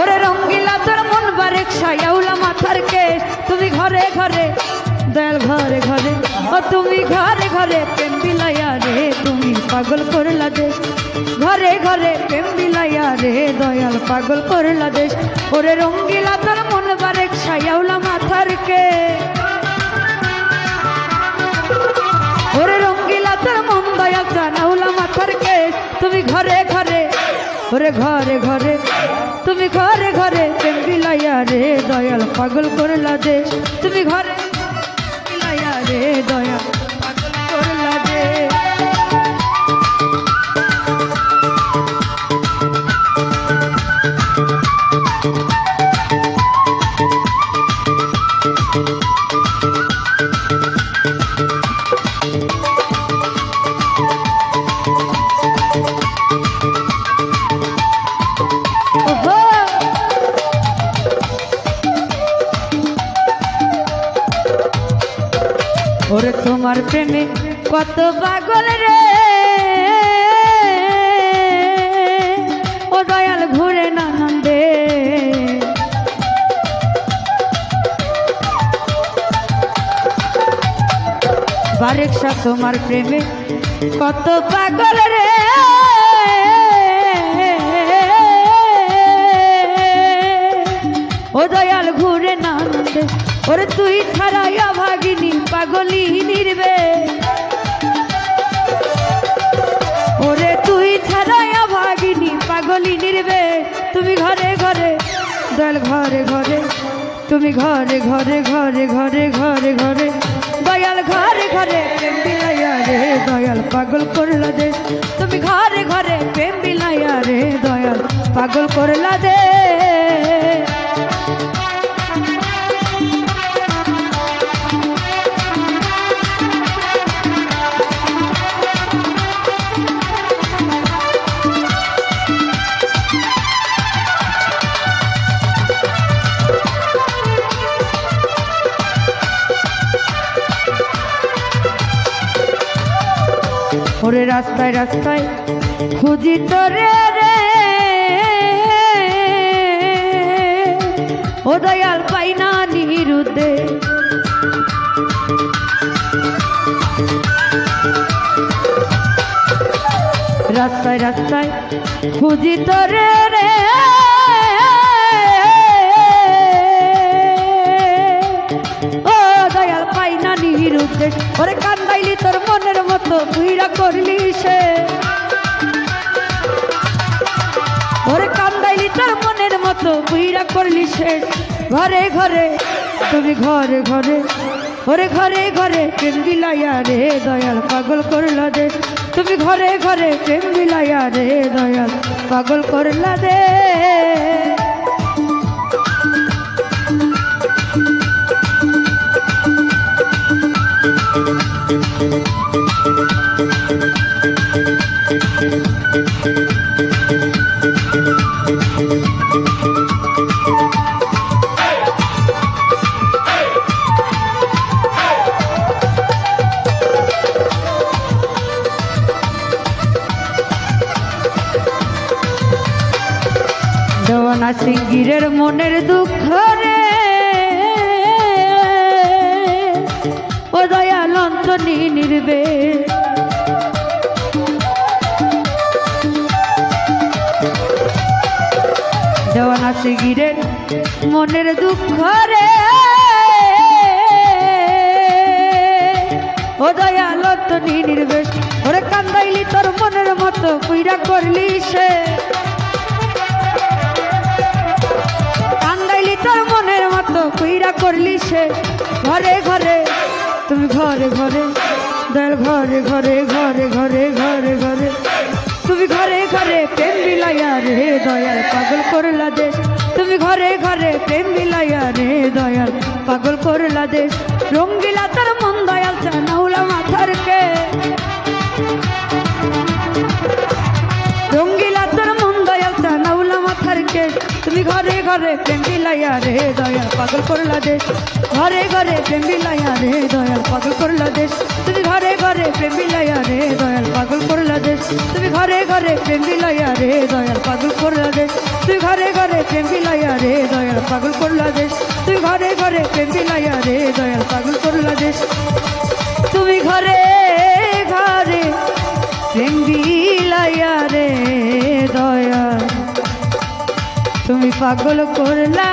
ওরে রঙ্গিলা তোর মন বারেক সায়াউলা মাথার কেশ। তুমি ঘরে ঘরে, দয়াল ঘরে ঘরে। ও তুমি ঘরে ঘরে প্রেম বিলাইয়া রে, তুমি পাগল করলা দেশ। ঘরে ঘরে প্রেম বিলাইয়া রে, দয়াল পাগল করলা দেশ। ওরে রঙ্গিলা তোর মন বারেক সায়াউলা ওরে ঘরে ঘরে, তুমি ঘরে ঘরে প্রেম বিলাইয়া রে দয়াল, পাগল করলা দেশ তুমি ঘরে বিলাইয়া রে দয়াল, পাগল করলা দেশ ওহো তোমার প্রেমে কত পাগল রে? ও দয়াল ঘুরে নানন্দে বারেকশা তোমার প্রেমে কত পাগল রে? ওরে তুই ছাড়াইয়া ভাগিনী, পাগলি নির্বে ওরে তুই ছাড়াইয়া ভাগিনী, পাগলি নির্বে তুমি ঘরে ঘরে, দয়াল ঘরে ঘরে, তুমি ঘরে ঘরে ঘরে ঘরে ঘরে ঘরে, দয়াল ঘরে ঘরে, প্রেম বিলাইয়া রে, দয়াল পাগল করলা দে। তুমি ঘরে ঘরে, প্রেম বিলাইয়া রে, দয়াল পাগল করলা দে। ওরে রাস্তায় রাস্তায় খুঁজি তোরে রে। ও দয়াল, পাই না নিরুদে রাস্তায় রাস্তায় খুঁজি তোরে রে। ও নিরুদে ওরে কান্দাইলি তোর মনের মতো বুইরা করলি সে। ওরে কান্দাইলি তোর মনের মতো বুইরা করলি সে। ঘরে ঘরে, তুমি ঘরে ঘরে, ওরে ঘরে ঘরে প্রেম বিলাইয়া রে দয়াল, পাগল করলা দে। তুমি ঘরে ঘরে প্রেম বিলাইয়া রে দয়াল, পাগল করলা দে। সিঙ্গিরের মনের দুঃখ রে। অন্তনি নির্বে। দেওয়ানা সিঙ্গিরের মনের দুঃখ রে। ও দয়াল অন্তনি নির্বেশ ওরে কান্দাইলি তোর মনের মতো পুইরা করলি সে। কান্দাইলি তোর মনের মতো কইরা করলি সে। ঘরে ঘরে তুমি ঘরে ঘরে দয়াল ঘরে ঘরে ঘরে ঘরে ঘরে ঘরে তুমি ঘরে ঘরে প্রেম বিলাইয়া রে দয়াল পাগল করলা দেশ তুমি ঘরে ঘরে প্রেম বিলাইয়া রে দয়াল পাগল করলা দেশ রঙ্গিলা তার মন দয়াল চানাউলা মাথার কে ঘরে ঘরে প্রেম বিলাইয়া রে, দয়াল পাগল করলা দেশ। ঘরে ঘরে প্রেম বিলাইয়া রে, দয়াল পাগল করলা দেশ। তুমি ঘরে ঘরে প্রেম বিলাইয়া রে, দয়াল পাগল করলা দেশ। তুমি ঘরে ঘরে প্রেম বিলাইয়া রে, দয়াল পাগল করলা দেশ। তুই ঘরে ঘরে প্রেম বিলাইয়া রে, দয়াল পাগল করলা দেশ। তুই ঘরে ঘরে প্রেম বিলাইয়া রে, দয়াল পাগল করলা দেশ। তুমি ঘরে ঘরে প্রেম বিলাইয়া রে পাগল করলা